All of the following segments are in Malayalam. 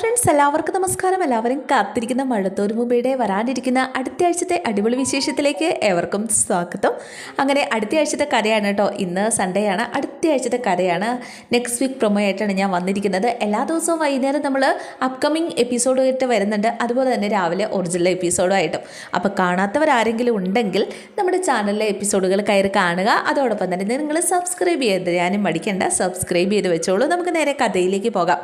ഫ്രണ്ട്സ് എല്ലാവർക്കും നമസ്കാരം. എല്ലാവരും കാത്തിരിക്കുന്ന മഴത്തോരു മുമ്പയുടെ വരാനിരിക്കുന്ന അടുത്ത ആഴ്ചത്തെ അടിപൊളി വിശേഷത്തിലേക്ക് ഏവർക്കും സ്വാഗതം. അങ്ങനെ അടുത്ത ആഴ്ചത്തെ കഥയാണ് കേട്ടോ ഇന്ന് സൺഡേ ആണ്. അടുത്ത ആഴ്ചത്തെ കഥയാണ്. നെക്സ്റ്റ് വീക്ക് പ്രൊമോ ആയിട്ടാണ് ഞാൻ വന്നിരിക്കുന്നത്. എല്ലാ ദിവസവും വൈകുന്നേരം നമ്മൾ അപ്കമിങ് എപ്പിസോഡായിട്ട് വരുന്നുണ്ട്. അതുപോലെ തന്നെ രാവിലെ ഒറിജിനൽ എപ്പിസോഡുമായിട്ടും അപ്പോൾ കാണാത്തവരാരെങ്കിലും ഉണ്ടെങ്കിൽ നമ്മുടെ ചാനലിലെ എപ്പിസോഡുകൾ കയറി കാണുക. അതോടൊപ്പം തന്നെ നിങ്ങൾ സബ്സ്ക്രൈബ് ചെയ്ത് ഞാനും മടിക്കേണ്ട. സബ്സ്ക്രൈബ് ചെയ്ത് വെച്ചോളൂ. നമുക്ക് നേരെ കഥയിലേക്ക് പോകാം.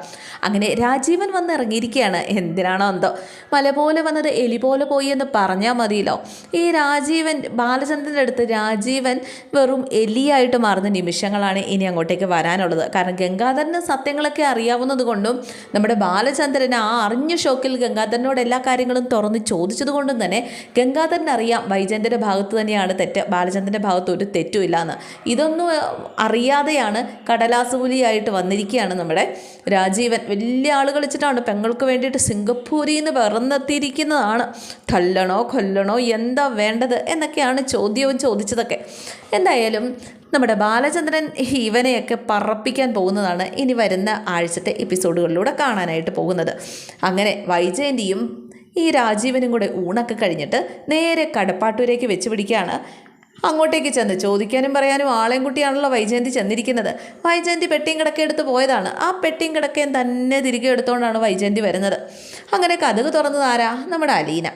അങ്ങനെ രാജീവൻ ഇറങ്ങിയിരിക്കുകയാണ് എന്തിനാണോ എന്തോ. മല പോലെ വന്നത് എലി പോലെ പോയി എന്ന് പറഞ്ഞാൽ മതിയല്ലോ. ഈ രാജീവൻ ബാലചന്ദ്രന്റെ അടുത്ത് രാജീവൻ വെറും എലിയായിട്ട് മാറുന്ന നിമിഷങ്ങളാണ് ഇനി അങ്ങോട്ടേക്ക് വരാനുള്ളത്. കാരണം ഗംഗാധരന് സത്യങ്ങളൊക്കെ അറിയാവുന്നത് കൊണ്ടും നമ്മുടെ ബാലചന്ദ്രൻ ആ അറിഞ്ഞ ഷോക്കിൽ ഗംഗാധരനോട് എല്ലാ കാര്യങ്ങളും തുറന്ന് ചോദിച്ചത് കൊണ്ടും തന്നെ ഗംഗാധരൻ അറിയാം വൈജയന്തിന്റെ ഭാഗത്ത് തന്നെയാണ് തെറ്റ് ബാലചന്ദ്രന്റെ ഭാഗത്ത് ഒരു തെറ്റുമില്ല എന്ന്. ഇതൊന്നും അറിയാതെയാണ് കടലാസുപുലിയായിട്ട് വന്നിരിക്കുകയാണ് നമ്മുടെ രാജീവൻ. വലിയ ആൾ പെങ്ങൾക്ക് വേണ്ടിയിട്ട് സിംഗപ്പൂരിൽ നിന്ന് പിറന്നെത്തിയിരിക്കുന്നതാണ് തല്ലണോ കൊല്ലണോ എന്താ വേണ്ടത് എന്നൊക്കെയാണ് ചോദ്യവും ചോദിച്ചതൊക്കെ. എന്തായാലും നമ്മുടെ ബാലചന്ദ്രൻ ഇവനെയൊക്കെ പറപ്പിക്കാൻ പോകുന്നതാണ് ഇനി വരുന്ന ആഴ്ചത്തെ എപ്പിസോഡുകളിലൂടെ കാണാനായിട്ട് പോകുന്നത്. അങ്ങനെ വൈജയന്തിയും ഈ രാജീവനും കൂടെ ഊണൊക്കെ കഴിഞ്ഞിട്ട് നേരെ കടപ്പാട്ടൂരേക്ക് വെച്ച് പിടിക്കുകയാണ് അങ്ങോട്ടേക്ക് ചെന്ന് ചോദിക്കാനും പറയാനും ആളെയും കുട്ടിയാണല്ലോ വൈജയന്തി ചെന്നിരിക്കുന്നത്. വൈജയന്തി പെട്ടിയും കിടക്ക എടുത്ത് പോയതാണ്. ആ പെട്ടിയും കിടക്കയും തന്നെ തിരികെ എടുത്തുകൊണ്ടാണ് വൈജയന്തി വരുന്നത്. അങ്ങനെ കഥക് തുറന്നത് ആരാ? നമ്മുടെ അലീന.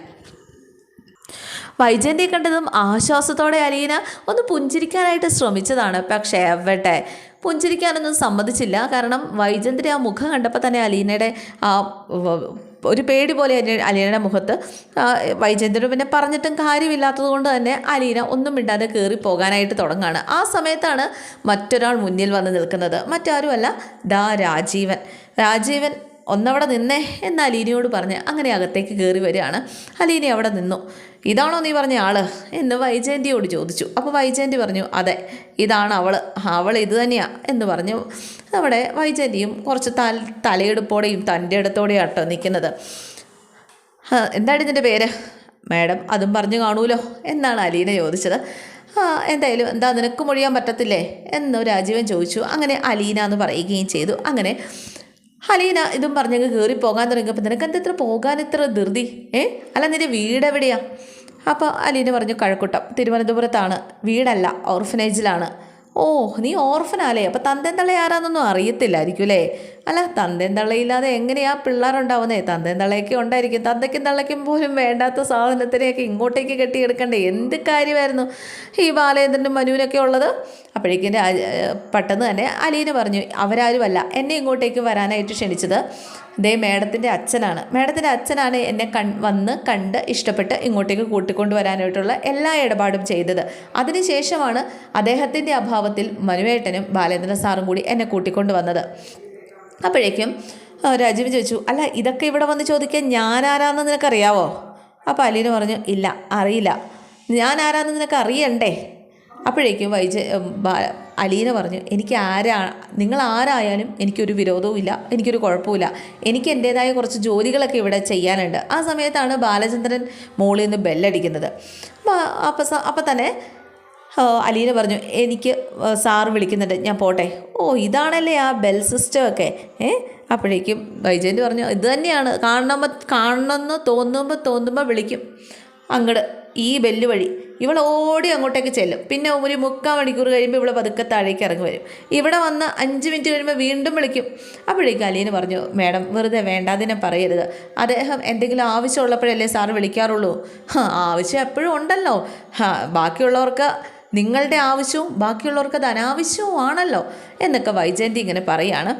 വൈജയന്തി കണ്ടതും ആശ്വാസത്തോടെ അലീന ഒന്ന് പുഞ്ചിരിക്കാനായിട്ട് ശ്രമിച്ചതാണ്. പക്ഷേ എവട്ടെ? പുഞ്ചിരിക്കാനൊന്നും സമ്മതിച്ചില്ല. കാരണം വൈജയന്തിന്റെ ആ മുഖം കണ്ടപ്പോൾ തന്നെ അലീനയുടെ ആ ഒരു പേടി പോലെ അലീ- അലീനയുടെ മുഖത്ത് ആ, പിന്നെ പറഞ്ഞിട്ടും കാര്യമില്ലാത്തത് കൊണ്ട് തന്നെ അലീന ഒന്നും മിണ്ടാതെ കയറി പോകാനായിട്ട് തുടങ്ങുകയാണ് ആ സമയത്താണ് മറ്റൊരാൾ മുന്നിൽ വന്ന് നിൽക്കുന്നത്. മറ്റാരുമല്ല ദാ രാജീവൻ. രാജീവൻ ഒന്നവിടെ നിന്നേ എന്ന് അലീനയോട് പറഞ്ഞ് അങ്ങനെ അകത്തേക്ക് കയറി വരികയാണ്. അലീന അവിടെ നിന്നു. ഇതാണോ നീ പറഞ്ഞ ആൾ? എന്ന് വൈജയന്തിയോട് ചോദിച്ചു. അപ്പോൾ വൈജയന്തി പറഞ്ഞു അതെ ഇതാണ് അവൾ അവൾ ഇത് തന്നെയാണ് എന്ന് പറഞ്ഞു. നമ്മുടെ വൈജയന്തിയും കുറച്ച് തല തലയെടുപ്പോടെയും തന്റെ ഇടത്തോടെയും ആട്ടോ നിൽക്കുന്നത് എന്താണ് ഇതിന്റെ പേര്? മാഡം അതും പറഞ്ഞു കാണൂലോ എന്നാണ് അലീന ചോദിച്ചത്. എന്തായാലും എന്താ നിനക്ക് മൊഴിയാൻ പറ്റത്തില്ലേ? എന്ന് രാജീവൻ ചോദിച്ചു. അങ്ങനെ അലീന എന്ന് പറയുകയും ചെയ്തു. അങ്ങനെ അലീന ഇതും പറഞ്ഞങ്ങ് കയറി പോകാൻ തുടങ്ങിയപ്പോൾ നിനക്ക് എന്താ ഇത്ര പോകാൻ ഇത്ര ധൃതി? ഏ? അല്ല നിന്റെ വീട് എവിടെയാ? അപ്പോൾ അലീന പറഞ്ഞു കഴക്കൂട്ടം തിരുവനന്തപുരത്താണ്. വീടല്ല ഓർഫനേജിലാണ്. ഓ നീ ഓർഫനാലേ അപ്പോൾ തന്തൻ തള്ളയാരാന്നൊന്നും അറിയത്തില്ലായിരിക്കും അല്ലേ? അല്ല തന്തയും തള്ളയില്ലാതെ എങ്ങനെയാ പിള്ളേരുണ്ടാവുന്നേ? തന്തയും തള്ളയൊക്കെ ഉണ്ടായിരിക്കും. തന്തയ്ക്കും തള്ളയ്ക്കും പോലും വേണ്ടാത്ത സാധനത്തിനെയൊക്കെ ഇങ്ങോട്ടേക്ക് കെട്ടിയെടുക്കണ്ടേ? എന്ത് കാര്യമായിരുന്നു ഈ ബാലേന്ദ്രനും മനുവിനൊക്കെ ഉള്ളത്? അപ്പോഴേക്കും പെട്ടെന്ന് തന്നെ അലീന പറഞ്ഞു അവരാരുമല്ല എന്നെ ഇങ്ങോട്ടേക്ക് വരാനായിട്ട് ക്ഷണിച്ചത്. ദേ മേഡത്തിന്റെ അച്ഛനാണ്. മേഡത്തിന്റെ അച്ഛനാണ് എന്നെ കൺ വന്ന് കണ്ട് ഇഷ്ടപ്പെട്ട് ഇങ്ങോട്ടേക്ക് കൂട്ടിക്കൊണ്ടുവരാനായിട്ടുള്ള എല്ലാ ഇടപാടും ചെയ്തത്. അതിനുശേഷമാണ് അദ്ദേഹത്തിന്റെ അഭാവത്തിൽ മനുവേട്ടനും ബാലേന്ദ്രൻ സാറും കൂടി എന്നെ കൂട്ടിക്കൊണ്ട് വന്നത്. അപ്പോഴേക്കും രാജീവ് ചോദിച്ചു അല്ല ഇതൊക്കെ ഇവിടെ വന്ന് ചോദിക്കാൻ ഞാൻ ആരാന്ന് നിനക്കറിയാവോ? അപ്പോൾ അലീന പറഞ്ഞു ഇല്ല അറിയില്ല. ഞാൻ ആരാന്ന് നിനക്ക് അറിയണ്ടേ അപ്പോഴേക്കും വൈജ അലീന പറഞ്ഞു എനിക്ക് ആരാ നിങ്ങൾ ആരായാലും എനിക്കൊരു വിരോധവും ഇല്ല എനിക്കൊരു കുഴപ്പമില്ല എനിക്ക് എന്റേതായ കുറച്ച് ജോലികളൊക്കെ ഇവിടെ ചെയ്യാനുണ്ട്. ആ സമയത്താണ് ബാലചന്ദ്രൻ മോളിൽ നിന്ന് ബെല്ലടിക്കുന്നത്. അപ്പോൾ അപ്പം തന്നെ അലീന പറഞ്ഞു എനിക്ക് സാർ വിളിക്കുന്നുണ്ട്. ഞാൻ പോട്ടെ. ഓ ഇതാണല്ലേ ആ ബെൽ സിസ്റ്റം ഒക്കെ. ഏ അപ്പോഴേക്കും വൈജയന്റ് പറഞ്ഞു ഇത് തന്നെയാണ്. കാണുമ്പോൾ കാണണമെന്ന് തോന്നുമ്പോൾ തോന്നുമ്പോൾ വിളിക്കും. അങ്ങട് ഈ ബെല്ല് വഴി ഇവൾ ഓടി അങ്ങോട്ടേക്ക് ചെല്ലും. പിന്നെ ഒരു മുക്കാൽ മണിക്കൂർ കഴിയുമ്പോൾ ഇവൾ പതുക്കെ താഴേക്ക് ഇറങ്ങി വരും. ഇവിടെ വന്ന് അഞ്ച് മിനിറ്റ് കഴിയുമ്പോൾ വീണ്ടും വിളിക്കും. അപ്പോഴേക്കും അലീന പറഞ്ഞു മാഡം വെറുതെ വേണ്ടാതിനെ പറയരുത്. അദ്ദേഹം എന്തെങ്കിലും ആവശ്യമുള്ളപ്പോഴല്ലേ സാറ് വിളിക്കാറുള്ളൂ? ആവശ്യം എപ്പോഴും ഉണ്ടല്ലോ. ബാക്കിയുള്ളവർക്ക് നിങ്ങളുടെ ആവശ്യവും ബാക്കിയുള്ളവർക്ക് അത് അനാവശ്യവും ആണല്ലോ എന്നൊക്കെ വൈജയന്തി ഇങ്ങനെ പറയാണ്.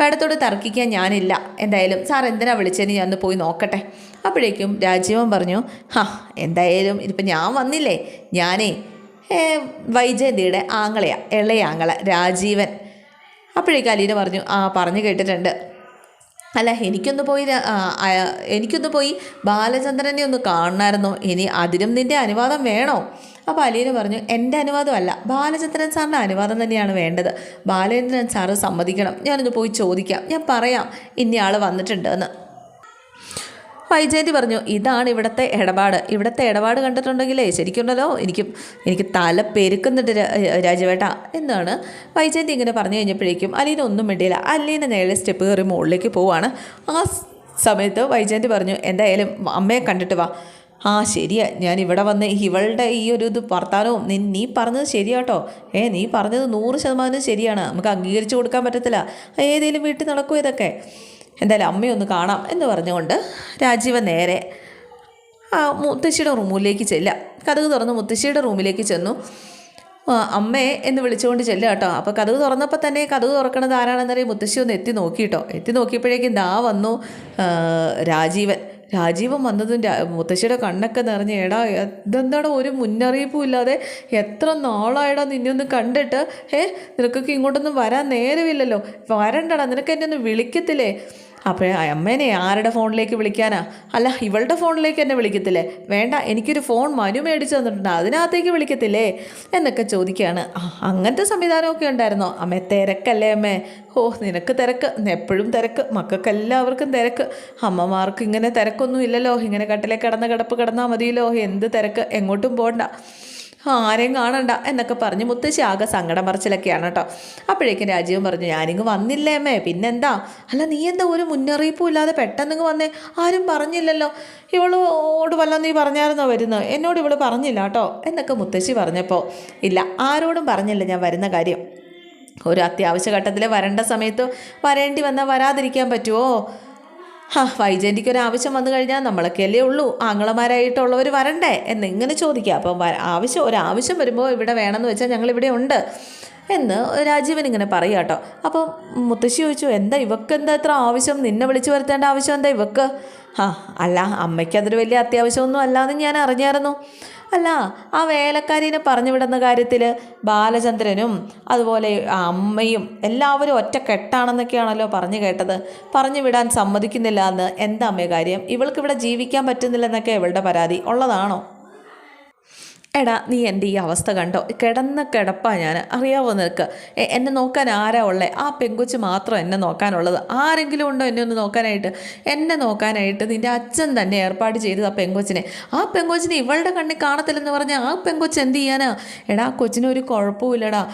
മേഡത്തോട് തർക്കിക്കാൻ ഞാനില്ല. എന്തായാലും സാർ എന്തിനാ ഞാൻ ഒന്ന് പോയി നോക്കട്ടെ. അപ്പോഴേക്കും രാജീവൻ പറഞ്ഞു ഹാ എന്തായാലും ഇതിപ്പോൾ ഞാൻ വന്നില്ലേ? ഞാനേ വൈജയന്തിയുടെ ഇളയ ആങ്ങള രാജീവൻ. അപ്പോഴേക്കും അലീന പറഞ്ഞു ആ പറഞ്ഞു കേട്ടിട്ടുണ്ട്. അല്ല എനിക്കൊന്ന് പോയി എനിക്കൊന്ന് പോയി ബാലചന്ദ്രനെ ഒന്ന് കാണണമായിരുന്നു ഇനി അതിനും നിന്റെ അനുവാദം വേണോ? അപ്പോൾ അലീന പറഞ്ഞു എന്റെ അനുവാദമല്ല. ബാലചന്ദ്രൻ സാറിന്റെ അനുവാദം തന്നെയാണ് വേണ്ടത്. ബാലചന്ദ്രൻ സാറ് സമ്മതിക്കണം. ഞാനൊന്ന് പോയി ചോദിക്കാം. ഞാൻ പറയാം. ഇന്നയാൾ വന്നിട്ടുണ്ട് എന്ന് വൈജയന്തി പറഞ്ഞു ഇതാണ് ഇവിടുത്തെ ഇടപാട്. ഇവിടുത്തെ ഇടപാട് കണ്ടിട്ടുണ്ടെങ്കിലേ ശരിക്കുണ്ടല്ലോ. എനിക്ക് എനിക്ക് തല പെരുക്കുന്നുണ്ട് രാജവേട്ട എന്നാണ് വൈജയന്തി ഇങ്ങനെ പറഞ്ഞു കഴിഞ്ഞപ്പോഴേക്കും അലീന ഒന്നും മിണ്ടിയില്ല. അലീന നേരെ സ്റ്റെപ്പ് കയറി മുകളിലേക്ക് പോവാണ്. ആ സമയത്ത് വൈജയന്തി പറഞ്ഞു എന്തായാലും അമ്മയെ കണ്ടിട്ട് വാ. ആ ശരിയാ. ഞാൻ ഇവിടെ വന്ന് ഇവളുടെ ഈ ഒരു ഇത് വർത്താനവും നീ നീ പറഞ്ഞത് ശരിയാട്ടോ. ഏ നീ പറഞ്ഞത് നൂറ് ശതമാനം ശരിയാണ്. നമുക്ക് അംഗീകരിച്ചു കൊടുക്കാൻ പറ്റത്തില്ല. ഏതെങ്കിലും വീട്ടിൽ നടക്കും ഇതൊക്കെ? എന്തായാലും അമ്മയൊന്ന് കാണാം എന്ന് പറഞ്ഞുകൊണ്ട് രാജീവൻ നേരെ ആ മുത്തശ്ശിയുടെ റൂമിലേക്ക് ചെല്ലാം കഥക് തുറന്ന് മുത്തശ്ശിയുടെ റൂമിലേക്ക് ചെന്നു. അമ്മേ എന്ന് വിളിച്ചുകൊണ്ട് ചെല്ലുക കേട്ടോ. അപ്പോൾ കഥക് തുറന്നപ്പോൾ തന്നെ കഥക് തുറക്കണത് ആരാണെന്നറിയാം മുത്തശ്ശി ഒന്ന് എത്തി നോക്കി കേട്ടോ. എത്തി നോക്കിയപ്പോഴേക്കും ദാ വന്നു രാജീവൻ. രാജീവൻ വന്നതും മുത്തശ്ശിയുടെ കണ്ണൊക്കെ നിറഞ്ഞ് എടാ ഇതെന്താടാ ഒരു മുന്നറിയിപ്പും ഇല്ലാതെ എത്ര നാളായടാ നിന്നെ ഒന്ന് കണ്ടിട്ട്? ഏ നിനക്കൊക്കെ ഇങ്ങോട്ടൊന്നും വരാൻ നേരമില്ലല്ലോ. വരണ്ടടാ നിനക്ക് എന്നെ ഒന്ന് വിളിക്കത്തില്ലേ? അപ്പോൾ അമ്മേനെ ആരുടെ ഫോണിലേക്ക് വിളിക്കാനാ? അല്ല ഇവളുടെ ഫോണിലേക്ക് എന്നെ വിളിക്കത്തില്ലേ? വേണ്ട എനിക്കൊരു ഫോൺ മനു മേടിച്ചു തന്നിട്ടുണ്ട് അതിനകത്തേക്ക് വിളിക്കത്തില്ലേ? എന്നൊക്കെ ചോദിക്കുകയാണ്. അങ്ങനത്തെ സംവിധാനമൊക്കെ ഉണ്ടായിരുന്നോ? അമ്മേ തിരക്കല്ലേ അമ്മേ. ഓ നിനക്ക് തിരക്ക് എപ്പോഴും തിരക്ക് മക്കൾക്ക് എല്ലാവർക്കും തിരക്ക്. അമ്മമാർക്ക് ഇങ്ങനെ തിരക്കൊന്നും ഇല്ലല്ലോ. ഇങ്ങനെ കട്ടിലെ കിടന്ന് കിടപ്പ് കിടന്നാൽ മതിയല്ലോ. എന്ത് തിരക്ക്? എങ്ങോട്ടും പോകണ്ട ആരെയും കാണണ്ട എന്നൊക്കെ പറഞ്ഞ് മുത്തശ്ശി ആകെ സങ്കടം പറച്ചിലൊക്കെയാണ് കേട്ടോ. അപ്പോഴേക്കും രാജീവൻ പറഞ്ഞു ഞാനിങ്ങ് വന്നില്ലേ അമ്മേ പിന്നെന്താ? അല്ല നീ എന്താ ഒരു മുന്നറിയിപ്പും ഇല്ലാതെ പെട്ടെന്നിങ്ങ് വന്നേ? ആരും പറഞ്ഞില്ലല്ലോ. ഇവളോട് വല്ല നീ പറഞ്ഞായിരുന്നോ വരുന്നത് എന്നോട് ഇവൾ പറഞ്ഞില്ല കേട്ടോ എന്നൊക്കെ മുത്തശ്ശി പറഞ്ഞപ്പോൾ ഇല്ല ആരോടും പറഞ്ഞില്ല ഞാൻ വരുന്ന കാര്യം. ഒരു അത്യാവശ്യ ഘട്ടത്തിൽ വരേണ്ട സമയത്ത് വരേണ്ടി വന്നാൽ വരാതിരിക്കാൻ പറ്റുമോ ഹാ വൈജയന്തിക്ക് ഒരു ആവശ്യം വന്നു കഴിഞ്ഞാൽ നമ്മളൊക്കെയല്ലേ ഉള്ളൂ. ആങ്ങളമാരായിട്ടുള്ളവർ വരണ്ടേ? എന്നിങ്ങനെ ചോദിക്കുക. അപ്പം ആവശ്യം ഒരാവശ്യം വരുമ്പോൾ ഇവിടെ വേണമെന്ന് വെച്ചാൽ ഞങ്ങൾ ഇവിടെ ഉണ്ട് എന്ന് രാജീവൻ ഇങ്ങനെ പറയുക കേട്ടോ. അപ്പം മുത്തശ്ശി ചോദിച്ചു എന്താ ഇവക്ക് എന്താ ഇത്ര ആവശ്യം? നിന്നെ വിളിച്ചു വരുത്തേണ്ട ആവശ്യം എന്താ ഇവക്ക്? ആ അല്ല അമ്മയ്ക്ക് അതൊരു വലിയ അത്യാവശ്യമൊന്നും അല്ലാതെ ഞാൻ അറിഞ്ഞായിരുന്നു. അല്ല ആ വേലക്കാരിനെ പറഞ്ഞു വിടുന്ന കാര്യത്തിൽ ബാലചന്ദ്രനും അതുപോലെ അമ്മയും എല്ലാവരും ഒറ്റ കെട്ടാണെന്നൊക്കെയാണല്ലോ പറഞ്ഞു കേട്ടത്. പറഞ്ഞു വിടാൻ സമ്മതിക്കുന്നില്ല എന്ന്. എന്താ അമ്മേ കാര്യം? ഇവൾക്കിവിടെ ജീവിക്കാൻ പറ്റുന്നില്ലെന്നൊക്കെ ഇവളുടെ പരാതി. ഉള്ളതാണോ? എടാ നീ എന്റെ ഈ അവസ്ഥ കണ്ടോ? കിടന്ന കിടപ്പാ ഞാൻ അറിയാവോ നിനക്ക്? എന്നെ നോക്കാൻ ആരാ ഉള്ളത് ആ പെങ്കൊച്ച് മാത്രം എന്നെ നോക്കാനുള്ളത്. ആരെങ്കിലും ഉണ്ടോ എന്നെ ഒന്ന് നോക്കാനായിട്ട്? എന്നെ നോക്കാനായിട്ട് നിന്റെ അച്ഛൻ തന്നെ ഏർപ്പാട് ചെയ്തത് ആ പെങ്കൊച്ചിനെ. ആ പെങ്കൊച്ചിനെ ഇവളുടെ കണ്ണിൽ കാണത്തില്ലെന്ന് പറഞ്ഞാൽ ആ പെങ്കൊച്ച് എന്ത് ചെയ്യാനാ? എടാ ആ കൊച്ചിന് ഒരു കുഴപ്പമില്ലടാ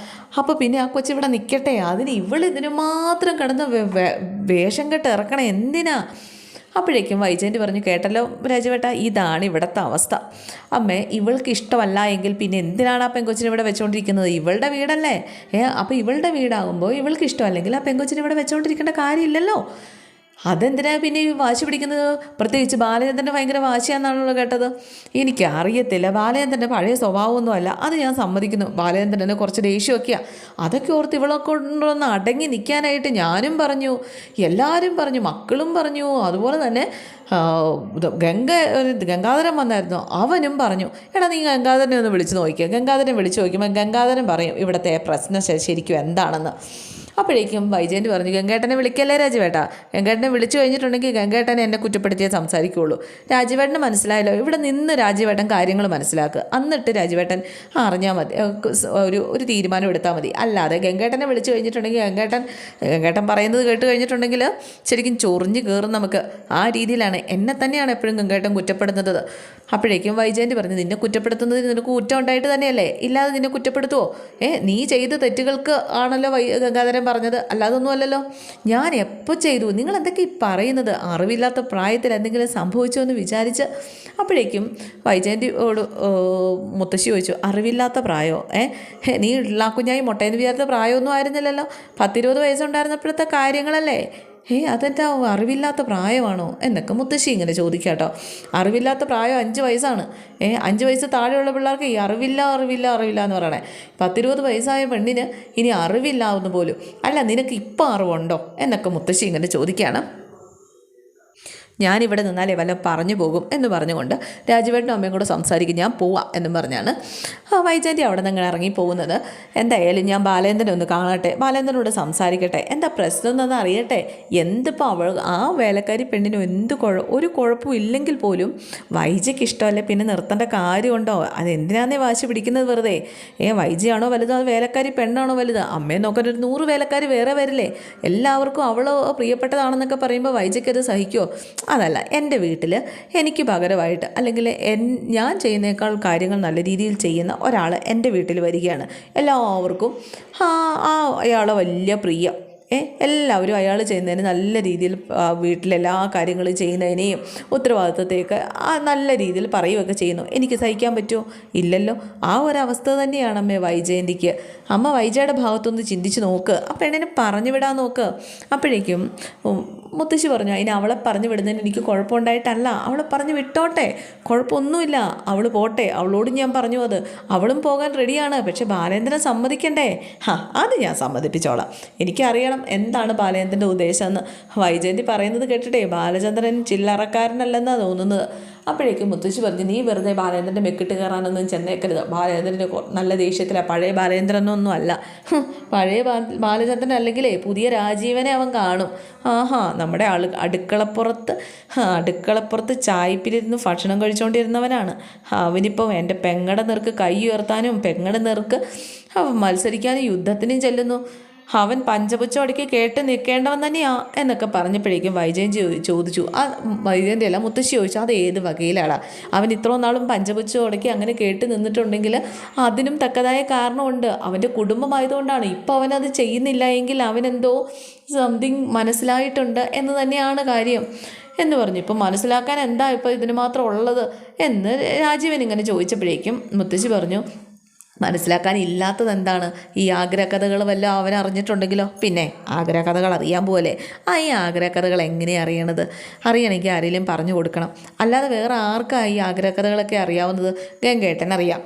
അപ്പോൾ പിന്നെ ആ കൊച്ച് ഇവിടെ നിൽക്കട്ടെ അതിന് ഇവൾ ഇതിന് മാത്രം കിടന്ന് വേഷം കെട്ട് ഇറക്കണേ എന്തിനാ? അപ്പോഴേക്കും വൈജയന്തി പറഞ്ഞു കേട്ടല്ലോ രാജവേട്ട ഇതാണ് ഇവിടുത്തെ അവസ്ഥ. അമ്മേ ഇവൾക്ക് ഇഷ്ടമല്ല എങ്കിൽ പിന്നെ എന്തിനാണ് ആ പെങ്കൊച്ചിനെ ഇവിടെ വെച്ചുകൊണ്ടിരിക്കുന്നത് ഇവളുടെ വീടല്ലേ? ഏ അപ്പോൾ ഇവളുടെ വീടാകുമ്പോൾ ഇവൾക്ക് ഇഷ്ടമല്ലെങ്കിൽ ആ പെങ്കൊച്ചിനെ ഇവിടെ വെച്ചുകൊണ്ടിരിക്കേണ്ട കാര്യമില്ലല്ലോ. അതെന്തിനാ പിന്നെ ഈ വാശി പിടിക്കുന്നത്? പ്രത്യേകിച്ച് ബാലചന്ദ്രന്റെ ഭയങ്കര വാശിയാണെന്നാണല്ലോ കേട്ടത്. എനിക്ക് അറിയത്തില്ല ബാലചന്ദ്രന്റെ പഴയ സ്വഭാവമൊന്നും അല്ല അത് ഞാൻ സമ്മതിക്കുന്നു. ബാലചന്ദ്രനെ കുറച്ച് ദേഷ്യമൊക്കെയാണ് അതൊക്കെ ഓർത്ത് ഇവളെ കൊണ്ടൊന്ന് അടങ്ങി നിൽക്കാനായിട്ട് ഞാനും പറഞ്ഞു. എല്ലാവരും പറഞ്ഞു. മക്കളും പറഞ്ഞു. അതുപോലെ തന്നെ ഗംഗ ഗംഗാധരൻ വന്നായിരുന്നു. അവനും പറഞ്ഞു. എടാ നീ ഗംഗാധരനെ ഒന്ന് വിളിച്ച് നോക്കിക്കുക ഗംഗാധരൻ വിളിച്ച് നോക്കുമ്പോൾ ഗംഗാധരൻ പറയും ഇവിടുത്തെ പ്രശ്നം ശരിക്കും എന്താണെന്ന്. അപ്പോഴേക്കും വൈജയന്റ് പറഞ്ഞു ഗംഗേട്ടനെ വിളിക്കല്ലേ രാജുവേട്ടാ? ഗംഗേട്ടനെ വിളിച്ചു കഴിഞ്ഞിട്ടുണ്ടെങ്കിൽ ഗംഗേട്ടനെ എന്നെ കുറ്റപ്പെടുത്തിയേ സംസാരിക്കുകയുള്ളൂ രാജുവേട്ടന് മനസ്സിലായല്ലോ ഇവിടെ നിന്ന് രാജുവേട്ടൻ കാര്യങ്ങൾ മനസ്സിലാക്കുക. എന്നിട്ട് രാജുവേട്ടൻ അറിഞ്ഞാൽ മതി. ഒരു ഒരു തീരുമാനം എടുത്താൽ മതി. അല്ലാതെ ഗംഗേട്ടനെ വിളിച്ചു കഴിഞ്ഞിട്ടുണ്ടെങ്കിൽ ഗംഗേട്ടൻ ഗംഗേട്ടൻ പറയുന്നത് കേട്ട് കഴിഞ്ഞിട്ടുണ്ടെങ്കിൽ ശരിക്കും ചൊറിഞ്ഞ് കയറും നമുക്ക്. ആ രീതിയിലാണ്. എന്നെ തന്നെയാണ് എപ്പോഴും ഗംഗേട്ടൻ കുറ്റപ്പെടുന്നത്. അപ്പോഴേക്കും വൈജയന്റ് പറഞ്ഞു നിന്നെ കുറ്റപ്പെടുത്തുന്നത് നിനക്ക് കുറ്റം ഉണ്ടായിട്ട് തന്നെയല്ലേ? ഇല്ലാതെ നിന്നെ കുറ്റപ്പെടുത്തുമോ ഏ നീ ചെയ്ത തെറ്റുകൾക്ക് ആണല്ലോ വൈ ഗംഗാധരൻ പറഞ്ഞത്? അല്ലാതൊന്നും അല്ലല്ലോ. ഞാൻ എപ്പോൾ ചെയ്തു? നിങ്ങൾ എന്തൊക്കെ ഈ പറയുന്നത്? അറിവില്ലാത്ത പ്രായത്തിൽ എന്തെങ്കിലും സംഭവിച്ചോ എന്ന് വിചാരിച്ച് അപ്പോഴേക്കും വൈജയന്തിയോട് മുത്തശ്ശി ചോദിച്ചു അറിവില്ലാത്ത പ്രായോ? ഏ ഹേ, നീ ഇള്ളാക്കുഞ്ഞായി മുട്ടയെന്ന് വിചാരിച്ച പ്രായമൊന്നും ആയിരുന്നില്ലല്ലോ. പത്തിരുപത് വയസ്സുണ്ടായിരുന്നപ്പോഴത്തെ കാര്യങ്ങളല്ലേ? ഏ അതെന്റെ അറിവില്ലാത്ത പ്രായമാണോ? എന്നൊക്കെ മുത്തശ്ശി ഇങ്ങനെ ചോദിക്കാട്ടോ. അറിവില്ലാത്ത പ്രായം അഞ്ച് വയസ്സാണ്. ഏ അഞ്ച് വയസ്സ് താഴെയുള്ള പിള്ളേർക്ക് ഈ അറിവില്ല അറിവില്ല അറിവില്ല എന്ന് പറയണേ. പത്തിരുപത് വയസ്സായ പെണ്ണിന് ഇനി അറിവില്ലാവുന്ന പോലും. അല്ല നിനക്ക് ഇപ്പം അറിവുണ്ടോ? എന്നൊക്കെ മുത്തശ്ശി ഇങ്ങനെ ചോദിക്കുകയാണ് ഞാനിവിടെ നിന്നാലേ വല്ല പറഞ്ഞു പോകും എന്ന് പറഞ്ഞുകൊണ്ട് രാജുവേട്ടനും അമ്മയും കൂടെ സംസാരിക്കും. ഞാൻ പോവാം എന്നും പറഞ്ഞാണ്. വൈജയന്തി അവിടെ നിന്ന് ഇറങ്ങി പോകുന്നത്. എന്തായാലും ഞാൻ ബാലേന്ദ്രനെ ഒന്ന് കാണട്ടെ. ബാലേന്ദ്രനോട് സംസാരിക്കട്ടെ. എന്താ പ്രശ്നം എന്നൊന്ന് അറിയട്ടെ. എന്തിപ്പോൾ അവൾ ആ വേലക്കാരി പെണ്ണിന് എന്ത് കുഴ ഒരു കുഴപ്പവും ഇല്ലെങ്കിൽ പോലും വൈജയ്ക്ക് ഇഷ്ടമല്ലേ? പിന്നെ നിർത്തേണ്ട കാര്യമുണ്ടോ? അതെന്തിനാന്നേ വാശി പിടിക്കുന്നത് വെറുതെ? ഏ വൈജയാണോ വലുത്? അത് വേലക്കാരി പെണ്ണാണോ വലുത്? അമ്മയെ നോക്കാൻ ഒരു നൂറ് വേലക്കാരി വേറെ വരില്ലേ? എല്ലാവർക്കും അവളോ പ്രിയപ്പെട്ടതാണെന്നൊക്കെ പറയുമ്പോൾ വൈജയ്ക്ക് അത് സഹിക്കുമോ അതല്ല എന്റെ വീട്ടിൽ എനിക്ക് പകരമായിട്ട് അല്ലെങ്കിൽ എൻ ഞാൻ ചെയ്യുന്നേക്കാൾ കാര്യങ്ങൾ നല്ല രീതിയിൽ ചെയ്യുന്ന ഒരാൾ എന്റെ വീട്ടിൽ വരികയാണ്. എല്ലാവർക്കും ആ അയാളെ വലിയ പ്രിയം എല്ലാവരും അയാൾ ചെയ്യുന്നതിന് നല്ല രീതിയിൽ വീട്ടിലെല്ലാ കാര്യങ്ങളും ചെയ്യുന്നതിനെയും ഉത്തരവാദിത്വത്തെയൊക്കെ നല്ല രീതിയിൽ പറയുകയൊക്കെ ചെയ്യുന്നു. എനിക്ക് സഹിക്കാൻ പറ്റുമോ? ഇല്ലല്ലോ. ആ ഒരവസ്ഥ തന്നെയാണ് അമ്മ വൈജയന്തിക്ക്. അമ്മ വൈജയുടെ ഭാഗത്തൊന്ന് ചിന്തിച്ച് നോക്ക്. ആ പെണ്ണിനെ പറഞ്ഞു വിടാൻ നോക്ക്. അപ്പോഴേക്കും മുത്തശ്ശി പറഞ്ഞു അതിന് അവളെ പറഞ്ഞു വിടുന്നതിന് എനിക്ക് കുഴപ്പമുണ്ടായിട്ടല്ല. അവളെ പറഞ്ഞു വിട്ടോട്ടെ. കുഴപ്പമൊന്നുമില്ല. അവൾ പോട്ടെ. അവളോട് ഞാൻ പറഞ്ഞു അത്. അവളും പോകാൻ റെഡിയാണ് പക്ഷെ ബാലേന്ദ്രൻ സമ്മതിക്കണ്ടേ? ഹാ അത് ഞാൻ സമ്മതിപ്പിച്ചോളാം. എനിക്കറിയണം എന്താണ് ബാലചന്ദ്രന്റെ ഉദ്ദേശം എന്ന് വൈജയന്തി പറയുന്നത് കേട്ടിട്ടേ ബാലചന്ദ്രൻ ചില്ലറക്കാരനല്ലെന്നാണ് തോന്നുന്നത്. അപ്പോഴേക്കും മുത്തശ്ശി പറഞ്ഞു നീ വെറുതെ ബാലേന്ദ്രന്റെ മെക്കിട്ട് കയറാനൊന്നും ചെന്നേക്കരുത്. ബാലേന്ദ്രന്റെ നല്ല ദേഷ്യത്തിലാണ് പഴയ ബാലേന്ദ്രനൊന്നും അല്ല. പഴയ ബാലചന്ദ്രൻ അല്ലെങ്കിലേ പുതിയ രാജീവനെ അവൻ കാണും. ആഹാ നമ്മുടെ ആൾ അടുക്കളപ്പുറത്ത് അടുക്കളപ്പുറത്ത് ചായപ്പിലിരുന്ന് ഭക്ഷണം കഴിച്ചുകൊണ്ടിരുന്നവനാണ് അവനിപ്പോൾ എന്റെ പെങ്ങടെ നിർക്ക് കൈ ഉയർത്താനും പെങ്ങടെ നിർക്ക് മത്സരിക്കാനും യുദ്ധത്തിനും ചെല്ലുന്നു. അവൻ പഞ്ചപുച്ചോടിക്ക് കേട്ട് നിൽക്കേണ്ടവൻ തന്നെയാ എന്നൊക്കെ പറഞ്ഞപ്പോഴേക്കും വൈജയൻ ചോദിച്ചു. ആ വൈജയന്റെ അല്ല മുത്തശ്ശി ചോദിച്ചു അത് ഏത് വകയിലാടാ? അവൻ ഇത്രയും നാളും പഞ്ചപുച്ചോടക്കി അങ്ങനെ കേട്ട് നിന്നിട്ടുണ്ടെങ്കിൽ അതിനും തക്കതായ കാരണമുണ്ട്. അവന്റെ കുടുംബമായതുകൊണ്ടാണ്. ഇപ്പോൾ അവനത് ചെയ്യുന്നില്ല എങ്കിൽ അവനെന്തോ സംതിങ് മനസ്സിലായിട്ടുണ്ട് എന്ന് തന്നെയാണ് കാര്യം. എന്ന് പറഞ്ഞു. ഇപ്പം മനസ്സിലാക്കാൻ എന്താ ഇപ്പോൾ ഇതിന് മാത്രം ഉള്ളത്? എന്ന് രാജീവൻ ഇങ്ങനെ ചോദിച്ചപ്പോഴേക്കും മുത്തശ്ശി പറഞ്ഞു മനസ്സിലാക്കാൻ ഇല്ലാത്തത് എന്താണ് ഈ ആഗ്രഹകഥകൾ വല്ലതും അവൻ അറിഞ്ഞിട്ടുണ്ടെങ്കിലോ പിന്നെ ആഗ്രഹകഥകൾ അറിയാൻ പോലെ ആ ഈ ആഗ്രഹകഥകൾ എങ്ങനെ അറിയണത്? അറിയണമെങ്കിൽ ആരെങ്കിലും പറഞ്ഞു കൊടുക്കണം. അല്ലാതെ വേറെ ആർക്കാണ് ഈ ആഗ്രഹകഥകളൊക്കെ അറിയാവുന്നത്? ഗംഗേട്ടൻ അറിയാം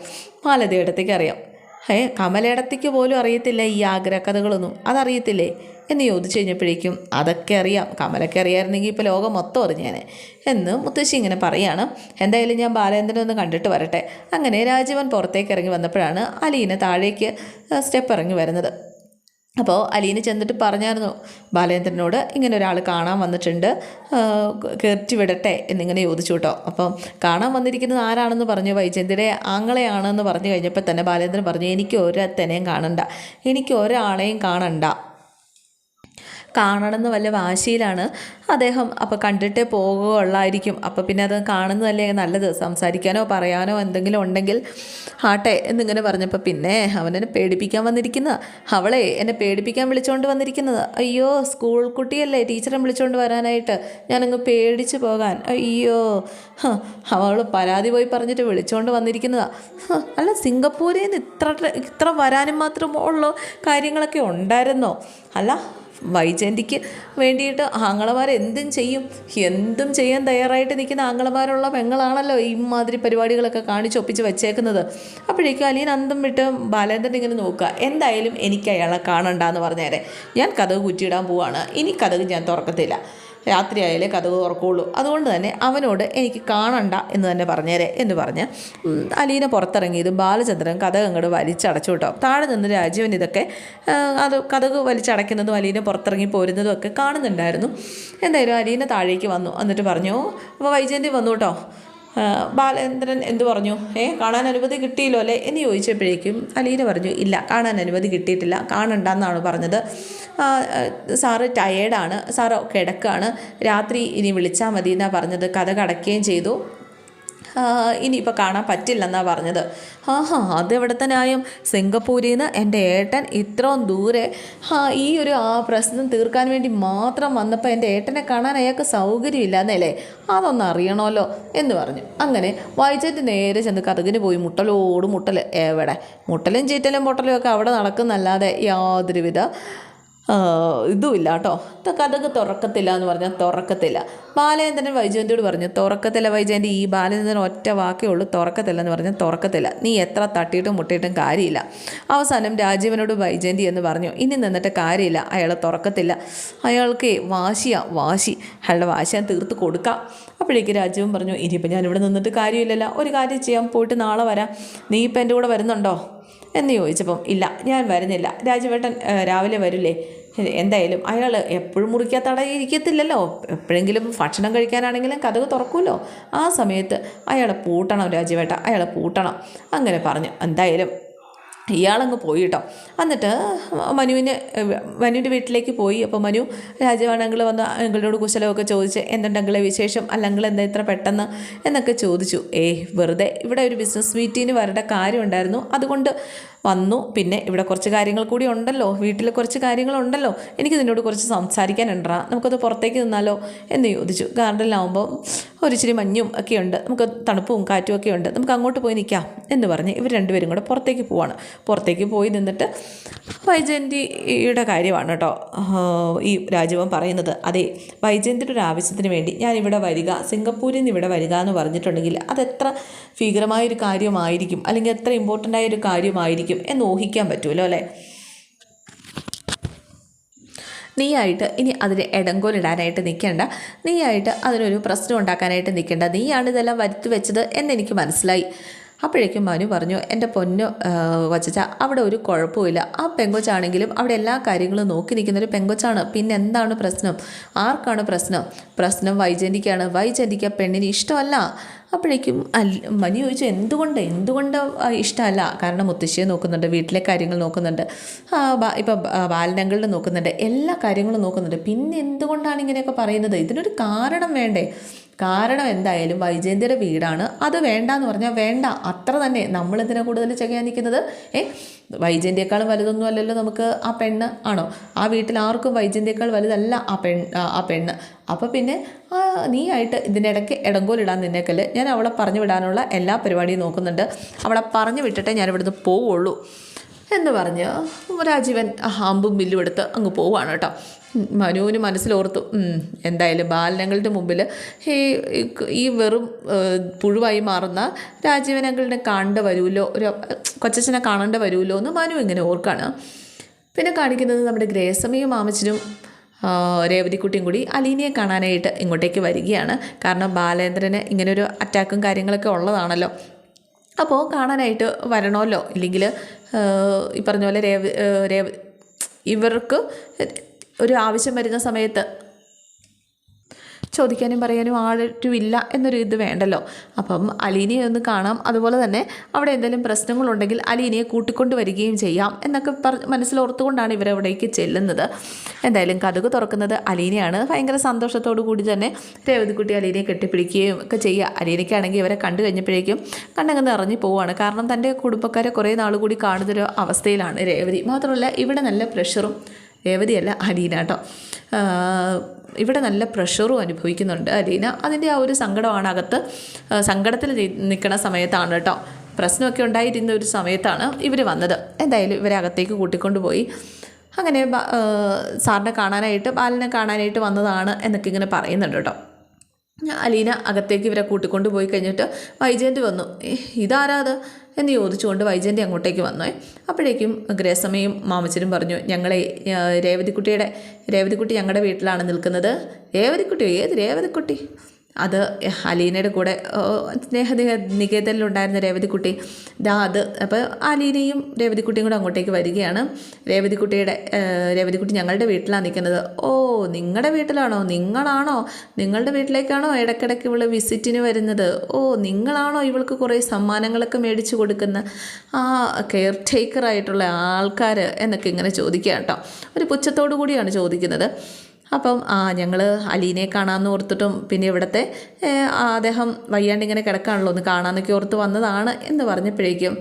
മാലതേടത്തേക്ക് അറിയാം. ഏ കമലേടത്തിക്ക് പോലും അറിയത്തില്ല ഈ ആഗ്രഹകഥകളൊന്നും അതറിയത്തില്ലേ? എന്ന് ചോദിച്ചു കഴിഞ്ഞപ്പോഴേക്കും അതൊക്കെ അറിയാം. കമലൊക്കെ അറിയാമായിരുന്നെങ്കിൽ ഇപ്പോൾ ലോകം മൊത്തം അറിഞ്ഞേനെ. എന്ന് മുത്തശ്ശി ഇങ്ങനെ പറയാണ്. എന്തായാലും ഞാൻ ബാലേന്ദ്രനെ ഒന്ന് കണ്ടിട്ട് വരട്ടെ. അങ്ങനെ രാജീവൻ പുറത്തേക്ക് ഇറങ്ങി വന്നപ്പോഴാണ് അലീന താഴേക്ക് സ്റ്റെപ്പ് ഇറങ്ങി വരുന്നത്. അപ്പോൾ അലീന ചെന്നിട്ട് പറഞ്ഞായിരുന്നു ബാലേന്ദ്രനോട് ഇങ്ങനെ ഒരാൾ കാണാൻ വന്നിട്ടുണ്ട് കയറ്റി വിടട്ടെ എന്നിങ്ങനെ ചോദിച്ചു കേട്ടോ. അപ്പം കാണാൻ വന്നിരിക്കുന്നത് ആരാണെന്ന് പറഞ്ഞു വൈജയന്തിയുടെ ആങ്ങളെയാണെന്ന് പറഞ്ഞു കഴിഞ്ഞപ്പോൾ തന്നെ ബാലേന്ദ്രൻ പറഞ്ഞു എനിക്ക് ഒരത്തനെയും കാണണ്ട എനിക്ക് ഒരാളെയും കാണണ്ട കാണണമെന്ന് വല്ല വാശിയിലാണ്. അദ്ദേഹം അപ്പോൾ കണ്ടിട്ടേ പോകുകയുള്ളായിരിക്കും അപ്പോൾ പിന്നെ അത് കാണുന്നതല്ലേ നല്ലത്? സംസാരിക്കാനോ പറയാനോ എന്തെങ്കിലും ഉണ്ടെങ്കിൽ ആട്ടെ എന്നിങ്ങനെ പറഞ്ഞപ്പോൾ പിന്നെ അവനെന്നെ പേടിപ്പിക്കാൻ വന്നിരിക്കുന്നത് അവളെ എന്നെ പേടിപ്പിക്കാൻ വിളിച്ചുകൊണ്ട് വന്നിരിക്കുന്നത്. അയ്യോ സ്കൂൾ കുട്ടിയല്ലേ ടീച്ചറെ വിളിച്ചുകൊണ്ട് വരാനായിട്ട്? ഞാനങ്ങ് പേടിച്ച് പോകാൻ. അയ്യോ അവൾ പരാതി പോയി പറഞ്ഞിട്ട് വിളിച്ചുകൊണ്ട് വന്നിരിക്കുന്നതാണ് അല്ല സിംഗപ്പൂരിൽ നിന്ന് ഇത്ര ഇത്ര വരാനും മാത്രം ഉള്ള കാര്യങ്ങളൊക്കെ ഉണ്ടായിരുന്നോ? അല്ല വൈജയന്തിക്ക് വേണ്ടിയിട്ട് ആങ്ങളമാർ എന്തും ചെയ്യും. എന്തും ചെയ്യാൻ തയ്യാറായിട്ട് നിൽക്കുന്ന ആങ്ങളമാരുള്ള പെങ്ങളാണല്ലോ ഈ മാതിരി പരിപാടികളൊക്കെ കാണിച്ചൊപ്പിച്ച് വെച്ചേക്കുന്നത്. അപ്പോഴേക്കും അലീൻ അന്തം വിട്ട് ബാലേന്ദ്രൻ ഇങ്ങനെ നോക്കുക. എന്തായാലും എനിക്ക് അയാളെ കാണണ്ടെന്ന് പറഞ്ഞേരെ. ഞാൻ കഥക് കുറ്റിയിടാൻ പോവാണ്. ഇനി കഥക് ഞാൻ തുറക്കത്തില്ല. രാത്രി കഥകൾ കഥക് തുറക്കുള്ളൂ അതുകൊണ്ട് തന്നെ അവനോട് എനിക്ക് കാണണ്ട എന്ന് തന്നെ പറഞ്ഞേരെ എന്ന് പറഞ്ഞ് അലീന പുറത്തിറങ്ങിയത് ബാലചന്ദ്രൻ കഥക് അങ്ങോട്ട് വലിച്ചടച്ചു കേട്ടോ. താഴെ നിന്ന് രാജീവൻ ഇതൊക്കെ അത് കഥക് വലിച്ചടയ്ക്കുന്നതും അലീന പുറത്തിറങ്ങി പോരുന്നതും ഒക്കെ കാണുന്നുണ്ടായിരുന്നു. എന്തായാലും അലീന താഴേക്ക് വന്നു. എന്നിട്ട് പറഞ്ഞു അപ്പോൾ വൈജയന്തി വന്നു കേട്ടോ. ബാലേന്ദ്രൻ എന്തു പറഞ്ഞു? ഏ കാണാൻ അനുമതി കിട്ടിയില്ലോ അല്ലേ? എന്ന് ചോദിച്ചപ്പോഴേക്കും അലീന പറഞ്ഞു ഇല്ല കാണാൻ അനുമതി കിട്ടിയിട്ടില്ല കാണണ്ടെന്നാണ് പറഞ്ഞത്. സാറ് ടയേർഡാണ് സാറ് കിടക്കാണ് രാത്രി ഇനി വിളിച്ചാൽ മതി എന്നാണ് പറഞ്ഞത് കഥ കടക്കുകയും ചെയ്തു. ഇനിയിപ്പോൾ കാണാൻ പറ്റില്ലെന്നാണ് പറഞ്ഞത്. ആ അതെവിടെ തന്നെ ആയും. സിംഗപ്പൂരിൽ നിന്ന് എന്റെ ഏട്ടൻ ഇത്രയും ദൂരെ. ആ ഈ ഒരു ആ പ്രശ്നം തീർക്കാൻ വേണ്ടി മാത്രം വന്നപ്പോൾ എന്റെ ഏട്ടനെ കാണാൻ അയാൾക്ക് സൗകര്യമില്ല എന്നല്ലേ അതൊന്ന് അറിയണമല്ലോ എന്ന് പറഞ്ഞു. അങ്ങനെ വായിച്ചിട്ട് നേരെ ചെന്ന് കഥകിന് പോയി മുട്ടലോട് മുട്ടൽ എവിടെ? മുട്ടലും ചീറ്റലും പൊട്ടലും ഒക്കെ അവിടെ നടക്കുന്നല്ലാതെ യാതൊരുവിധ ഇതുമില്ല കേട്ടോ. കഥക്ക് തുറക്കത്തില്ല എന്ന് പറഞ്ഞാൽ തുറക്കത്തില്ല. ബാലചന്ദ്രൻ വൈജയന്തിയോട് പറഞ്ഞു തുറക്കത്തില്ല വൈജയന്തി ഈ ബാലചന്ദ്രൻ ഒറ്റ വാക്കേ ഉള്ളൂ തുറക്കത്തില്ല എന്ന് പറഞ്ഞാൽ തുറക്കത്തില്ല. നീ എത്ര തട്ടിയിട്ടും മുട്ടിയിട്ടും കാര്യമില്ല. അവസാനം രാജീവനോട് വൈജയന്തി എന്ന് പറഞ്ഞു ഇനി നിന്നിട്ട് കാര്യമില്ല അയാളെ തുറക്കത്തില്ല. അയാൾക്ക് വാശിയാ വാശി. അയാളുടെ വാശി തീർത്ത് കൊടുക്കാം. അപ്പോഴേക്ക് രാജീവൻ പറഞ്ഞു ഇനിയിപ്പോൾ ഞാനിവിടെ നിന്നിട്ട് കാര്യമില്ലല്ലോ. ഒരു കാര്യം ചെയ്യാം പോയിട്ട് നാളെ വരാം. നീ ഇപ്പം എന്റെ കൂടെ വരുന്നുണ്ടോ? എന്ന് ചോദിച്ചപ്പം ഇല്ല ഞാൻ വരുന്നില്ല. രാജവേട്ടൻ രാവിലെ വരില്ലേ? എന്തായാലും അയാൾ എപ്പോഴും മുറിക്കാത്ത അടയിരിക്കത്തില്ലല്ലോ എപ്പോഴെങ്കിലും ഭക്ഷണം കഴിക്കാനാണെങ്കിലും കഥക് തുറക്കുമല്ലോ ആ സമയത്ത് അയാളെ പൂട്ടണം രാജവേട്ട. അയാളെ പൂട്ടണം. അങ്ങനെ പറഞ്ഞു. എന്തായാലും ഇയാളങ്ങ് പോയി കേട്ടോ എന്നിട്ട് മനുവിന് മനുവിന്റെ വീട്ടിലേക്ക് പോയി. അപ്പോൾ മനു രാജവാണെങ്കിൽ വന്ന് അങ്കിളിനോട് കുശലമൊക്കെ ചോദിച്ച് എന്തുണ്ട് വിശേഷം? അല്ലെങ്കിൽ എന്താ ഇത്ര പെട്ടെന്ന്? എന്നൊക്കെ ചോദിച്ചു. ഏയ് വെറുതെ. ഇവിടെ ഒരു ബിസിനസ് മീറ്റിങ്ങിന് വരേണ്ട കാര്യമുണ്ടായിരുന്നു. അതുകൊണ്ട് വന്നു. പിന്നെ ഇവിടെ കുറച്ച് കാര്യങ്ങൾ കൂടി ഉണ്ടല്ലോ. വീട്ടിൽ കുറച്ച് കാര്യങ്ങളുണ്ടല്ലോ എനിക്ക് നിന്നോട് കുറച്ച് സംസാരിക്കാനുണ്ടാ നമുക്കത് പുറത്തേക്ക് നിന്നാലോ എന്ന് ചോദിച്ചു. ഗാർഡനിലാവുമ്പോൾ ഒരിച്ചിരി മഞ്ഞും ഒക്കെ ഉണ്ട്. നമുക്ക് തണുപ്പും കാറ്റും ഒക്കെ ഉണ്ട്. നമുക്ക് അങ്ങോട്ട് പോയി നിൽക്കാം എന്ന് പറഞ്ഞ് ഇവർ രണ്ടുപേരും കൂടെ പുറത്തേക്ക് പോവാണ്. പുറത്തേക്ക് പോയി നിന്നിട്ട് വൈജയന്തിയുടെ കാര്യമാണ് കേട്ടോ. ഈ രാജീവൻ പറയുന്നത്. അതെ വൈജയന്തിയുടെ ഒരു ആവശ്യത്തിന് വേണ്ടി ഞാൻ ഇവിടെ വരിക സിംഗപ്പൂരിൽ നിന്ന് ഇവിടെ വരിക എന്ന് പറഞ്ഞിട്ടുണ്ടെങ്കിൽ അതെത്ര ഭീകരമായൊരു കാര്യമായിരിക്കും. അല്ലെങ്കിൽ എത്ര ഇമ്പോർട്ടന്റ് ആയ ഒരു കാര്യമായിരിക്കും എന്ന് ഊഹിക്കാൻ പറ്റുമല്ലോ അല്ലേ? നീയായിട്ട് ഇനി അതിന് ഇടങ്കോലിടാനായിട്ട് നിൽക്കേണ്ട. നീയായിട്ട് അതിനൊരു പ്രശ്നം ഉണ്ടാക്കാനായിട്ട് നിൽക്കേണ്ട. നീയാണ് ഇതെല്ലാം വരുത്തി വെച്ചത് എന്നെനിക്ക് മനസ്സിലായി. അപ്പോഴേക്കും മനു പറഞ്ഞു എന്റെ പൊന്നു വച്ചച്ച അവിടെ ഒരു കുഴപ്പമില്ല ആ പെങ്കൊച്ചാണെങ്കിലും അവിടെ എല്ലാ കാര്യങ്ങളും നോക്കി നിൽക്കുന്ന ഒരു പെങ്കൊച്ചാണ്. പിന്നെ എന്താണ് പ്രശ്നം? ആർക്കാണ് പ്രശ്നം? പ്രശ്നം വൈജന്തിക്കാണ് വൈജന്തിക്ക് പെണ്ണിന് ഇഷ്ടമല്ല. അപ്പോഴേക്കും മനു ചോദിച്ചു എന്തുകൊണ്ട്? എന്തുകൊണ്ട് ഇഷ്ടമല്ല? കാരണം മുത്തശ്ശിയെ നോക്കുന്നുണ്ട് വീട്ടിലെ കാര്യങ്ങൾ നോക്കുന്നുണ്ട് ഇപ്പം ബാലനങ്ങളിൽ നോക്കുന്നുണ്ട് എല്ലാ കാര്യങ്ങളും നോക്കുന്നുണ്ട്. പിന്നെ എന്തുകൊണ്ടാണ് ഇങ്ങനെയൊക്കെ പറയുന്നത്? ഇതിനൊരു കാരണം വേണ്ടേ? കാരണം എന്തായാലും വൈജയന്തിയുടെ വീടാണ്. അത് വേണ്ട എന്ന് പറഞ്ഞാൽ വേണ്ട. അത്ര തന്നെ നമ്മൾ എന്തിനാണ് കൂടുതൽ ചെയ്യാൻ നിൽക്കുന്നത്? ഏ? വൈജയന്തിയേക്കാളും വലുതൊന്നും അല്ലല്ലോ നമുക്ക് ആ പെണ്ണ്. ആണോ? ആ വീട്ടിൽ ആർക്കും വൈജയന്തിയേക്കാൾ വലുതല്ല ആ പെൺ ആ പെണ്ണ്. അപ്പോൾ പിന്നെ നീ ആയിട്ട് ഇതിനിടയ്ക്ക് ഇടങ്കോലിടാൻ നിന്നേക്കൽ ഞാൻ അവളെ പറഞ്ഞു വിടാനുള്ള എല്ലാ പരിപാടിയും നോക്കുന്നുണ്ട്. അവളെ പറഞ്ഞു വിട്ടിട്ടേ ഞാൻ ഇവിടുന്ന് പോവുള്ളൂ എന്ന് പറഞ്ഞ് രാജീവൻ അമ്പും ബില്ലും എടുത്ത് അങ്ങ് പോവാണ് കേട്ടോ. മനുവിന് മനസ്സിലോർത്തു എന്തായാലും ബാലനങ്ങളുടെ മുമ്പിൽ ഈ ഈ വെറും പുഴുവായി മാറുന്ന രാജീവനങ്ങളുടെ കാണേണ്ട വരുമല്ലോ ഒരു കൊച്ചച്ഛനെ കാണേണ്ട വരുമല്ലോ എന്ന് മനു ഇങ്ങനെ ഓർക്കാണ്. പിന്നെ കാണിക്കുന്നത് നമ്മുടെ ഗ്രേസമയും മാമച്ചനും രേവതിക്കുട്ടിയും കൂടി അലീനയെ കാണാനായിട്ട് ഇങ്ങോട്ടേക്ക് വരികയാണ്. കാരണം ബാലേന്ദ്രന് ഇങ്ങനൊരു അറ്റാക്കും കാര്യങ്ങളൊക്കെ ഉള്ളതാണല്ലോ. അപ്പോൾ കാണാനായിട്ട് വരണമല്ലോ. ഇല്ലെങ്കിൽ ഈ പറഞ്ഞ പോലെ രേവ രേവ ഇവർക്ക് ഒരു ആവശ്യം വരുന്ന സമയത്ത് ചോദിക്കാനും പറയാനും ആളുമില്ല എന്നൊരു ഇത് വേണ്ടല്ലോ. അപ്പം അലീനയെ ഒന്ന് കാണാം. അതുപോലെ തന്നെ അവിടെ എന്തെങ്കിലും പ്രശ്നങ്ങളുണ്ടെങ്കിൽ അലീനയെ കൂട്ടിക്കൊണ്ട് വരികയും ചെയ്യാം എന്നൊക്കെ പറ മനസ്സിലോർത്തുകൊണ്ടാണ് ഇവരവിടേക്ക് ചെല്ലുന്നത്. എന്തായാലും കഥക് തുറക്കുന്നത് അലീനയാണ്. ഭയങ്കര സന്തോഷത്തോടു കൂടി തന്നെ രേവതിക്കുട്ടി അലീനയെ കെട്ടിപ്പിടിക്കുകയും ഒക്കെ ചെയ്യുക. അലീനയ്ക്കാണെങ്കിൽ ഇവരെ കണ്ടു കഴിഞ്ഞപ്പോഴേക്കും കണ്ണങ്ങ് ഇറങ്ങി പോവുകയാണ്. കാരണം തന്റെ കുടുംബക്കാരെ കുറേ നാൾ കൂടി കാണുന്നൊരു അവസ്ഥയിലാണ് രേവതി. മാത്രമല്ല ഇവിടെ നല്ല പ്രഷറും രേവതിയല്ല അലീന കേട്ടോ ഇവിടെ നല്ല പ്രഷറും അനുഭവിക്കുന്നുണ്ട് അലീന. അതിന്റെ ആ ഒരു സങ്കടമാണ് അകത്ത് സങ്കടത്തിൽ നിൽക്കുന്ന സമയത്താണ് കേട്ടോ പ്രശ്നമൊക്കെ ഉണ്ടായിരുന്ന ഒരു സമയത്താണ് ഇവർ വന്നത്. എന്തായാലും ഇവരെ അകത്തേക്ക് കൂട്ടിക്കൊണ്ടുപോയി അങ്ങനെ സാറിനെ കാണാനായിട്ട് ബാലനെ കാണാനായിട്ട് വന്നതാണ് എന്നൊക്കെ ഇങ്ങനെ പറയുന്നുണ്ട് കേട്ടോ അലീന അകത്തേക്ക് ഇവരെ കൂട്ടിക്കൊണ്ട് പോയി കഴിഞ്ഞിട്ട് വൈജയന്റ് വന്നു. ഇതാരാത്? എന്ന് ചോദിച്ചുകൊണ്ട് വൈജയന്റെ അങ്ങോട്ടേക്ക് വന്നു. അപ്പോഴേക്കും ഗ്രേസമ്മയും മാമച്ചനും പറഞ്ഞു ഞങ്ങളെ രേവതിക്കുട്ടിയുടെ രേവതിക്കുട്ടി ഞങ്ങളുടെ വീട്ടിലാണ് നിൽക്കുന്നത്. രേവതിക്കുട്ടിയോ? ഏത് രേവതിക്കുട്ടി? അത് അലീനയുടെ കൂടെ സ്നേഹ നികേതനിലുണ്ടായിരുന്ന രേവതിക്കുട്ടി. ദാ അത്. അപ്പോൾ അലീനയും രേവതിക്കുട്ടിയും കൂടെ അങ്ങോട്ടേക്ക് വരികയാണ്. രേവതിക്കുട്ടിയുടെ രേവതിക്കുട്ടി ഞങ്ങളുടെ വീട്ടിലാണ് നിൽക്കുന്നത്. ഓ നിങ്ങളുടെ വീട്ടിലാണോ? നിങ്ങളാണോ? നിങ്ങളുടെ വീട്ടിലേക്കാണോ ഇടയ്ക്കിടയ്ക്ക് ഇവൾ വിസിറ്റിന് വരുന്നത്? ഓ നിങ്ങളാണോ ഇവൾക്ക് കുറേ സമ്മാനങ്ങളൊക്കെ മേടിച്ചു കൊടുക്കുന്ന ആ കെയർ ടേക്കറായിട്ടുള്ള ആൾക്കാർ എന്നൊക്കെ ഇങ്ങനെ ചോദിക്കുക കേട്ടോ. ഒരു പുച്ഛത്തോടു കൂടിയാണ് ചോദിക്കുന്നത്. അപ്പം ആ ഞങ്ങൾ അലീനെ കാണാമെന്ന് ഓർത്തിട്ടും പിന്നെ ഇവിടുത്തെ അദ്ദേഹം വയ്യാണ്ട് ഇങ്ങനെ കിടക്കാണല്ലോ ഒന്ന് കാണാമെന്നൊക്കെ ഓർത്ത് വന്നതാണ് എന്ന് പറഞ്ഞപ്പോഴേക്കും.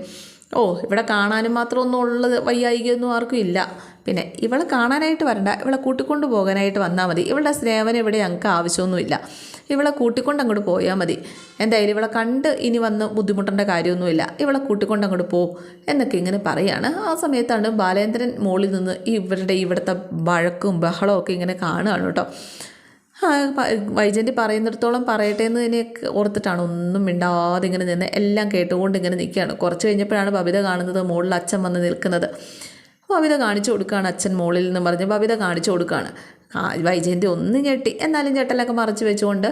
ഓ ഇവിടെ കാണാനും മാത്രമൊന്നും ഉള്ളത് വയ്യായികയൊന്നും ആർക്കും ഇല്ല. പിന്നെ ഇവളെ കാണാനായിട്ട് വരണ്ട. ഇവളെ കൂട്ടിക്കൊണ്ട് പോകാനായിട്ട് വന്നാൽ മതി. ഇവളുടെ സ്നേഹനം ഇവിടെ ഞങ്ങൾക്ക് ആവശ്യമൊന്നുമില്ല. ഇവളെ കൂട്ടിക്കൊണ്ട് അങ്ങോട്ട് പോയാൽ മതി. എന്തായാലും ഇവളെ കണ്ട് ഇനി വന്ന് ബുദ്ധിമുട്ടേണ്ട കാര്യമൊന്നുമില്ല. ഇവളെ കൂട്ടിക്കൊണ്ട് അങ്ങോട്ട് പോ എന്നൊക്കെ ഇങ്ങനെ പറയാണ്. ആ സമയത്താണ് ബാലേന്ദ്രൻ മോളിൽ നിന്ന് ഇവരുടെ ഇവിടുത്തെ വഴക്കും ബഹളവും ഒക്കെ ഇങ്ങനെ കാണുകയാണ് കേട്ടോ. വൈജന്തി പറയുന്നിടത്തോളം പറയട്ടെ എന്ന് തന്നെ ഓർത്തിട്ടാണ് ഒന്നും മിണ്ടാതെ ഇങ്ങനെ നിന്ന് എല്ലാം കേട്ടുകൊണ്ട് ഇങ്ങനെ നിൽക്കുകയാണ്. കുറച്ച് കഴിഞ്ഞപ്പോഴാണ് ബബിത കാണുന്നത് മുകളിൽ അച്ഛൻ വന്ന് നിൽക്കുന്നത്. ബബിത കാണിച്ചു കൊടുക്കുകയാണ് അച്ഛൻ മുകളിൽ നിന്ന് പറഞ്ഞ്. ബബിത കാണിച്ചു കൊടുക്കുകയാണ്. വൈജയന്തി ഒന്നും ഞെട്ടി. എന്നാലും ഞെട്ടലൊക്കെ മറച്ച് വെച്ചുകൊണ്ട്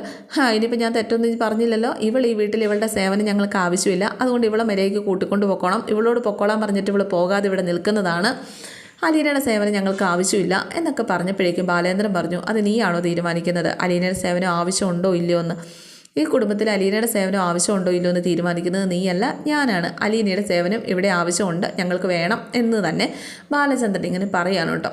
ഇനിയിപ്പോൾ ഞാൻ തെറ്റൊന്നും പറഞ്ഞില്ലല്ലോ. ഇവൾ ഈ വീട്ടിൽ ഇവളുടെ സേവനം ഞങ്ങൾക്ക് ആവശ്യമില്ല. അതുകൊണ്ട് ഇവളെ മര്യാദയ്ക്ക് കൂട്ടിക്കൊണ്ട് പൊക്കോണം. ഇവളോട് പൊക്കോളാൻ പറഞ്ഞിട്ട് ഇവൾ പോകാതെ ഇവിടെ നിൽക്കുന്നതാണ്. അലീനയുടെ സേവനം ഞങ്ങൾക്ക് ആവശ്യമില്ല എന്നൊക്കെ പറഞ്ഞപ്പോഴേക്കും ബാലേന്ദ്രൻ പറഞ്ഞു അത് നീയാണോ തീരുമാനിക്കുന്നത്? അലീനയുടെ സേവനം ആവശ്യമുണ്ടോ ഇല്ലയോ എന്ന്? ഈ കുടുംബത്തിൽ അലീനയുടെ സേവനം ആവശ്യമുണ്ടോ ഇല്ലയോ എന്ന് തീരുമാനിക്കുന്നത് നീയല്ല ഞാനാണ്. അലീനയുടെ സേവനം ഇവിടെ ആവശ്യമുണ്ട് ഞങ്ങൾക്ക് വേണം എന്ന് തന്നെ ബാലചന്ദ്രൻ ഇങ്ങനെ പറയാണ് കേട്ടോ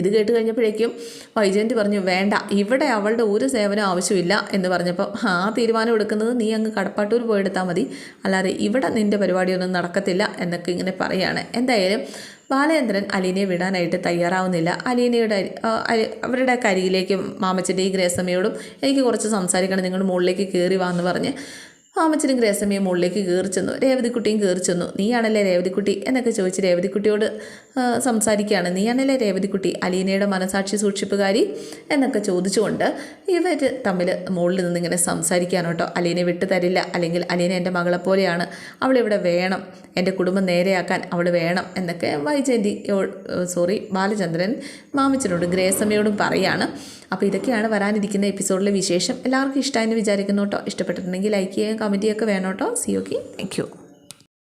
ഇത് കേട്ട് കഴിഞ്ഞപ്പോഴേക്കും വൈജയന്തി പറഞ്ഞു വേണ്ട ഇവിടെ അവളുടെ ഒരു സേവനം ആവശ്യമില്ല എന്ന് പറഞ്ഞപ്പോൾ ആ തീരുമാനം എടുക്കുന്നത് നീ അങ്ങ് കടപ്പാട്ടൂർ പോയെടുത്താൽ മതി. അല്ലാതെ ഇവിടെ നിന്റെ പരിപാടിയൊന്നും നടക്കത്തില്ല എന്നൊക്കെ ഇങ്ങനെ പറയാണ്. എന്തായാലും ബാലചന്ദ്രൻ അലീനയെ വിടാനായിട്ട് തയ്യാറാവുന്നില്ല. അലീനയുടെ അവരുടെ കരിയിലേക്ക് മാമച്ചിന്റെയും ഗ്രേസമ്മയോടും എനിക്ക് കുറച്ച് സംസാരിക്കണം നിങ്ങൾ മുകളിലേക്ക് കയറി വാ എന്ന് പറഞ്ഞ് മാമച്ചനും ഗ്രേസമ്മയും മുകളിലേക്ക് കയറി ചെന്നു. രേവതിക്കുട്ടിയും കയറി ചെന്നു. നീയാണല്ലേ രേവതിക്കുട്ടി? എന്നൊക്കെ ചോദിച്ച് രേവതിക്കുട്ടിയോട് സംസാരിക്കുകയാണ്. നീയാണല്ലേ രേവതിക്കുട്ടി? അലീനയുടെ മനസാക്ഷി സൂക്ഷിപ്പുകാരി എന്നൊക്കെ ചോദിച്ചുകൊണ്ട് ഇവർ തമ്മിൽ മുകളിൽ നിന്ന് ഇങ്ങനെ സംസാരിക്കുകയാണ് കേട്ടോ. അലീനെ വിട്ടു തരില്ല. അല്ലെങ്കിൽ അലീന എന്റെ മകളെ പോലെയാണ്. അവളിവിടെ വേണം. എന്റെ കുടുംബം നേരെയാക്കാൻ അവൾ വേണം എന്നൊക്കെ വൈജയന്തി സോറി ബാലചന്ദ്രൻ മാമിച്ചനോടും ഗ്രേസമ്മയോടും പറയാണ്. അപ്പോൾ ഇതൊക്കെയാണ് വരാനിരിക്കുന്ന എപ്പിസോഡിലെ വിശേഷം. എല്ലാവർക്കും ഇഷ്ടമായെന്ന് വിചാരിക്കുന്നു കേട്ടോ. ഇഷ്ടപ്പെട്ടിട്ടുണ്ടെങ്കിൽ ലൈക്ക് ചെയ്യുക കമന്റ് ചെയ്യുകയൊക്കെ വേണം കേട്ടോ. C okay thank you